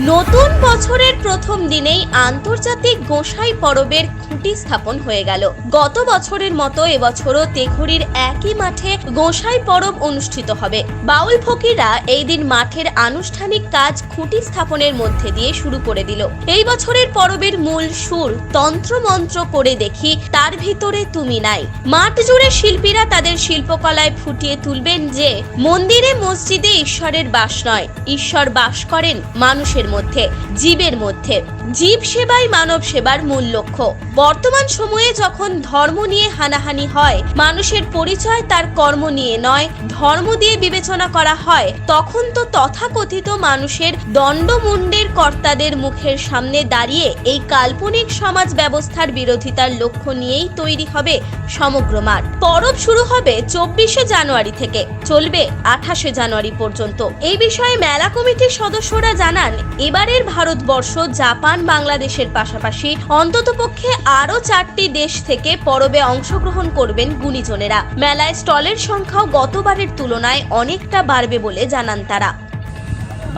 নতুন বছরের প্রথম দিনেই আন্তর্জাতিক গোসাই পরবের খুঁটি স্থাপন হয়ে গেল। গত বছরের মতো এবছরও তেঘুরির একই মাঠে গোসাই পরব অনুষ্ঠিত হবে। বাউল ফকিরা এই দিন মাঠের আনুষ্ঠানিক কাজ খুঁটি স্থাপনের মধ্যে দিয়ে শুরু করে দিল। এই বছরের পরবের মূল সুর, তন্ত্রমন্ত্র করে দেখি, তার ভিতরে তুমি নাই। মাঠ জুড়ে শিল্পীরা তাদের শিল্পকলায় ফুটিয়ে তুলবেন যে, মন্দিরে মসজিদে ঈশ্বরের বাস নয়। ঈশ্বর বাস করেন মানুষের মধ্যে, জীবের মধ্যে। জীব সেবাই মানব সেবার মূল লক্ষ্য। বর্তমান সময়ে যখন ধর্ম নিয়ে হানাহানি হয়, মানুষের পরিচয় তার কর্ম নিয়ে নয়, ধর্ম দিয়ে বিবেচনা করা হয়, তখন তো তথাকথিত মানুষের দণ্ডমুণ্ডের কর্তাদের মুখের সামনে দাঁড়িয়ে এই কাল্পনিক সমাজ ব্যবস্থার বিরোধিতার লক্ষ্য নিয়েই তৈরি হবে সমগ্র মাঠ। পরব শুরু হবে চব্বিশে জানুয়ারি থেকে। চলবে আঠাশে জানুয়ারি পর্যন্ত। এই বিষয়ে মেলা কমিটির সদস্যরা জানান এবারের ভারতবর্ষ জাপান বাংলাদেশের পাশাপাশি অন্ততপক্ষে আরও চারটি দেশ থেকে পরবে অংশগ্রহণ করবেন গুণীজনেরা। মেলায় স্টলের সংখ্যাও গতবারের তুলনায় অনেকটা বাড়বে বলে জানান তারা।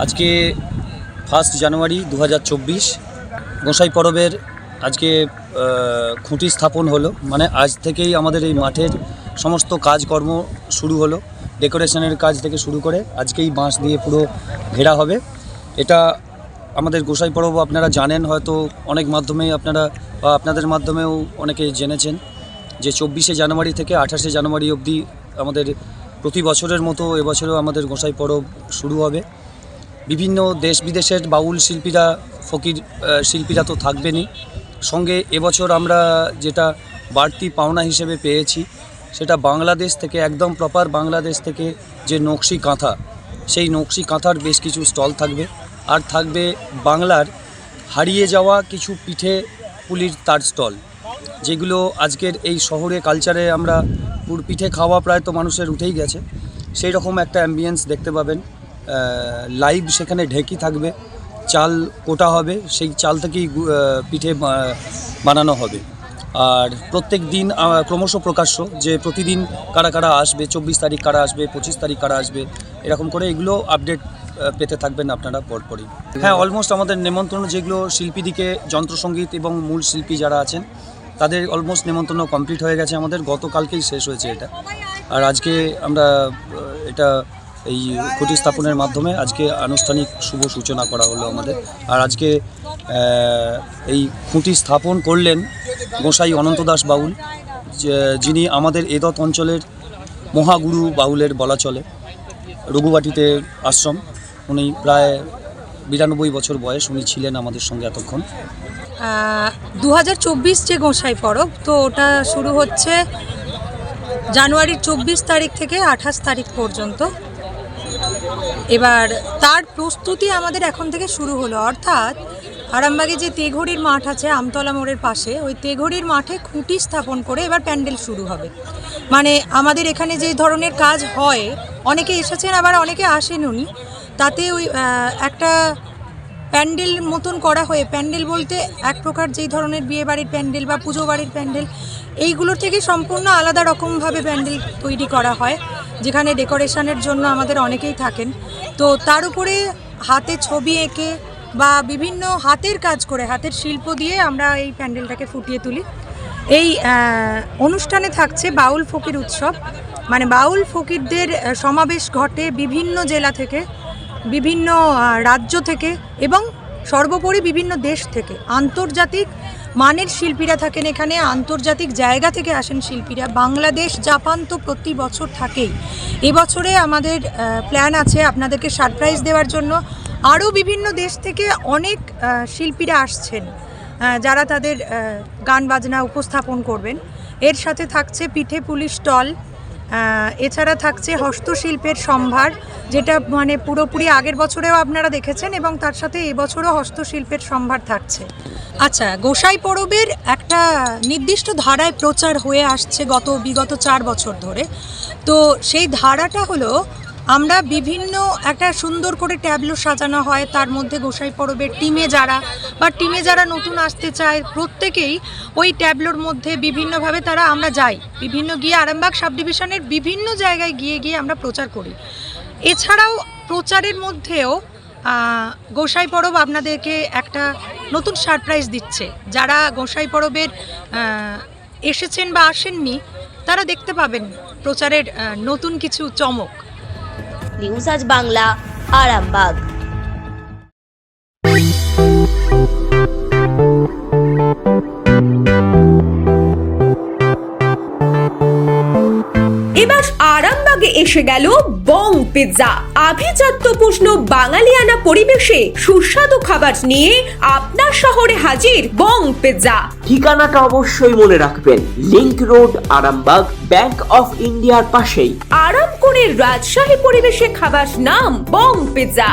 আজকে ফার্স্ট জানুয়ারি দু হাজার চব্বিশ, গোসাই পরবের আজকে খুঁটি স্থাপন হলো। মানে আজ থেকেই আমাদের এই মাঠের সমস্ত কাজকর্ম শুরু হলো, ডেকোরেশনের কাজ থেকে শুরু করে আজকেই বাঁশ দিয়ে পুরো ঘেরা হবে। এটা আমাদের গোসাই পরব আপনারা জানেন, হয়তো অনেক মাধ্যমেই আপনারা, বা আপনাদের মাধ্যমেও অনেকে জেনেছেন যে চব্বিশে জানুয়ারি থেকে আঠাশে জানুয়ারি অবধি আমাদের প্রতি বছরের মতো এবছরেও আমাদের গোসাই পরব শুরু হবে। বিভিন্ন দেশ বিদেশের বাউল শিল্পীরা, ফকির শিল্পীরা তো থাকবেনই। সঙ্গে এবছর আমরা যেটা বাড়তি পাওনা হিসেবে পেয়েছি, সেটা বাংলাদেশ থেকে, একদম প্রপার বাংলাদেশ থেকে যে নকশি কাঁথা, সেই নকশি কাঁথার বেশ কিছু স্টল থাকবে। আর থাকবে বাংলার হারিয়ে যাওয়া কিছু পিঠে পুলির তার স্টল, যেগুলো আজকের এই শহরে কালচারে আমরা পুর, পিঠে খাওয়া প্রায় তো মানুষের উঠেই গেছে। সেই রকম একটা অ্যাম্বিয়েন্স দেখতে পাবেন। লাইভ সেখানে ঢেকি থাকবে, চাল কোটা হবে, সেই চাল থেকেই পিঠে বানানো হবে। আর প্রত্যেক দিন ক্রমশ প্রকাশ্য যে প্রতিদিন কারা কারা আসবে, চব্বিশ তারিখ কারা আসবে, পঁচিশ তারিখ কারা আসবে, এরকম করে এগুলো আপডেট পেতে থাকবেন আপনারা পরপরই। হ্যাঁ অলমোস্ট আমাদের নেমন্ত্রণ যেগুলো শিল্পীদিকে যন্ত্রসঙ্গীত এবং মূল শিল্পী যারা আছেন, তাদের অলমোস্ট নেমন্ত্রণ কমপ্লিট হয়ে গেছে আমাদের। গতকালকেই শেষ হয়েছে এটা। আর আজকে আমরা এটা এই খুঁটি স্থাপনের মাধ্যমে আজকে আনুষ্ঠানিক শুভ সূচনা করা হলো আমাদের। আর আজকে এই খুঁটি স্থাপন করলেন গোসাই অনন্ত দাস বাউল যিনি আমাদের এদত অঞ্চলের মহাগুরু বাউলের বলা চলে, রঘুবাটিতে আশ্রম। উনি প্রায় বিরানব্বই বছর বয়স উনি ছিলেন আমাদের সঙ্গে এতক্ষণ। দু হাজার চব্বিশ যে গোসাই পরব তো ওটা শুরু হচ্ছে জানুয়ারির চব্বিশ তারিখ থেকে আঠাশ তারিখ পর্যন্ত। এবার তার প্রস্তুতি আমাদের এখন থেকে শুরু হলো। অর্থাৎ আরামবাগে যে তেঘড়ির মাঠ আছে, আমতলা মোড়ের পাশে, ওই তেঘড়ির মাঠে খুঁটি স্থাপন করে এবার প্যান্ডেল শুরু হবে। মানে আমাদের এখানে যে ধরনের কাজ হয়, অনেকে এসেছেন, আবার অনেকে আসেননি। তাতে ওই একটা প্যান্ডেল মতন করা হয়ে, প্যান্ডেল বলতে এক প্রকার যেই ধরনের বিয়ে বাড়ির প্যান্ডেল বা পুজো বাড়ির প্যান্ডেল এইগুলোর থেকে সম্পূর্ণ আলাদা রকমভাবে প্যান্ডেল তৈরি করা হয়, যেখানে ডেকোরেশনের জন্য আমাদের অনেকেই থাকেন। তো তার উপরে হাতে ছবি এঁকে বা বিভিন্ন হাতের কাজ করে, হাতের শিল্প দিয়ে আমরা এই প্যান্ডেলটাকে ফুটিয়ে তুলি। এই অনুষ্ঠানে থাকছে বাউল ফকির উৎসব। মানে বাউল ফকিরদের সমাবেশ ঘটে বিভিন্ন জেলা থেকে। বিভিন্ন রাজ্য থেকে এবং সর্বোপরি বিভিন্ন দেশ থেকে আন্তর্জাতিক মানের শিল্পীরা থাকেন এখানে, আন্তর্জাতিক জায়গা থেকে আসেন শিল্পীরা। বাংলাদেশ, জাপান তো প্রতি বছর থাকেই। এবছরে আমাদের প্ল্যান আছে আপনাদেরকে সারপ্রাইজ দেওয়ার জন্য। আরও বিভিন্ন দেশ থেকে অনেক শিল্পীরা আসছেন যারা তাদের গান বাজনা উপস্থাপন করবেন। এর সাথে থাকছে পিঠে পুলিশ স্টল এছাড়া থাকছে হস্তশিল্পের সম্ভার, যেটা মানে পুরোপুরি আগের বছরেও আপনারা দেখেছেন এবং তার সাথে এবছরও হস্তশিল্পের সম্ভার থাকছে। আচ্ছা গোসাই পরবের একটা নির্দিষ্ট ধারায় প্রচার হয়ে আসছে গত বিগত চার বছর ধরে। তো সেই ধারাটা হলো আমরা বিভিন্ন একটা সুন্দর করে ট্যাবলো সাজানো হয়, তার মধ্যে গোসাই পরবের টিমে যারা বা টিমে যারা নতুন আসতে চায়, প্রত্যেকেই ওই ট্যাবলোর মধ্যে বিভিন্নভাবে তারা আমরা যাই। বিভিন্ন গিয়ে আরামবাগ সাব ডিভিশনের বিভিন্ন জায়গায় গিয়ে গিয়ে আমরা প্রচার করি। এছাড়াও প্রচারের মধ্যেও গোসাই পরব আপনাদেরকে একটা নতুন সারপ্রাইজ দিচ্ছে। যারা গোসাই পরবের এসেছেন বা আসেননি, তারা দেখতে পাবেন প্রচারের নতুন কিছু চমক। নিউজ আজ বাংলা, আরামবাগ। এবার আরামবাগে এসে গেল বং পিৎজা। আভিজাত্য বাঙালিয়ানা পরিবেশে সুস্বাদু খাবার নিয়ে আপনার শহরে হাজির বং পিৎজা ঠিকানাটা অবশ্যই মনে রাখবেন link road Arambagh bank of ইন্ডিয়ার পাশেই। আরাম করে রাজশাহী পরিবেশে খাবার নাম বং পিৎজা